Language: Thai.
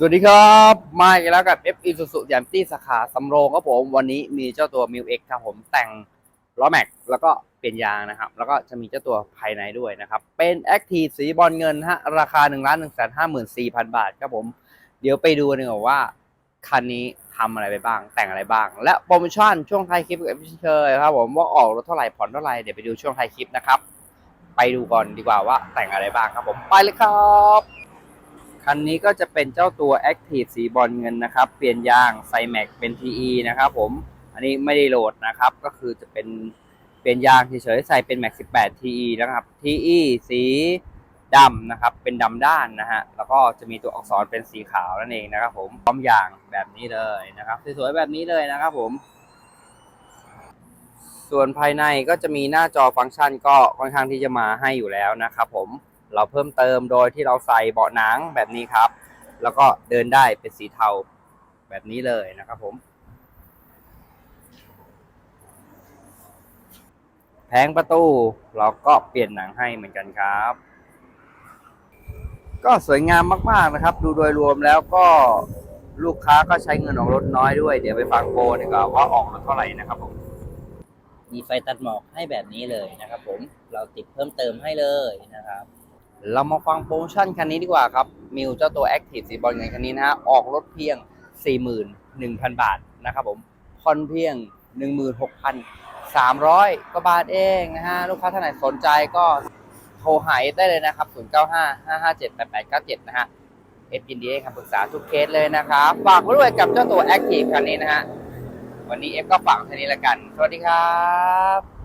สวัสดีครับ มาอีกแล้วกับ F i s u z u ยามตี้สาขาสำโรงครับผม วันนี้มีเจ้าตัว m i l X ครับผมแต่งล้อแม็กแล้วก็เปลี่ยนยางนะครับ แล้วก็จะมีเจ้าตัวภายในด้วยนะครับ เป็น Active สีบอลเงินฮะราคา1นึ่งล้านหนึ่งแสนห้าหมื่นสี่พันบาทครับผม เดี๋ยวไปดูกันดีกว่าว่า คันนี้ทำอะไรไปบ้าง แต่งอะไรบ้าง และโปรโมชั่นช่วงท้ายคลิปกับพี่เชยครับผมว่าออกรถเท่าไหร่ผ่อนเท่าไหร่เดี๋ยวไปดูช่วงท้ายคลิปนะครับไปดูก่อนดีกว่าว่าแต่งอะไรบ้างครับผมไปเลยครับ คันนี้ก็จะเป็นเจ้าตัว Active สีบอลเงินนะครับ เปลี่ยนยางไซแม็กเป็น TE นะครับผม อันนี้ไม่ได้โหลดนะครับ ก็คือจะเป็นเปลี่ยนยางเฉยๆใส่เป็น Max 18 TE นะครับ TE สีดำนะครับ เป็นดำด้านนะฮะ แล้วก็จะมีตัวอักษรเป็นสีขาวนั่นเองนะครับผม พร้อมยางแบบนี้เลยนะครับ สวยๆแบบนี้เลยนะครับผม ส่วนภายในก็จะมีหน้าจอฟังก์ชันก็ค่อนข้างที่จะมาให้อยู่แล้วนะครับผม เราเพิ่มเติมโดยที่เราใส่เบาะหนังแบบนี้ครับ แล้วก็เดินได้เป็นสีเทาแบบนี้เลยนะครับผม แผงประตูเราก็เปลี่ยนหนังให้เหมือนกันครับ ก็สวยงามมากๆนะครับ ดูโดยรวมแล้วก็ลูกค้าก็ใช้เงินออกรถน้อยด้วย เดี๋ยวไปฟังโปรดีกว่าว่าออกรถเท่าไหร่นะครับผมมีไฟตัดหมอกให้แบบนี้เลยนะครับผมเราติดเพิ่มเติมให้เลยนะครับ เรามาฟังโปรโมชั่นคันนี้ดีกว่าครับ มิวเจ้าตัว Active สีบอลเงินคันนี้นะฮะ ออกรถเพียง 41,000 บาทนะครับผมผ่อนเพียง 16,300กว่าบาทเองนะฮะ ลูกค้าท่านไหนสนใจก็โทรหาเอฟได้เลยนะครับ 0955578897 นะฮะ เอฟยินดีให้คำปรึกษาทุกเคสเลยนะครับ ฝากไว้ด้วยกับเจ้าตัว Active คันนี้นะฮะ วันนี้เอฟก็ฝากเท่านี้ละกัน สวัสดีครับ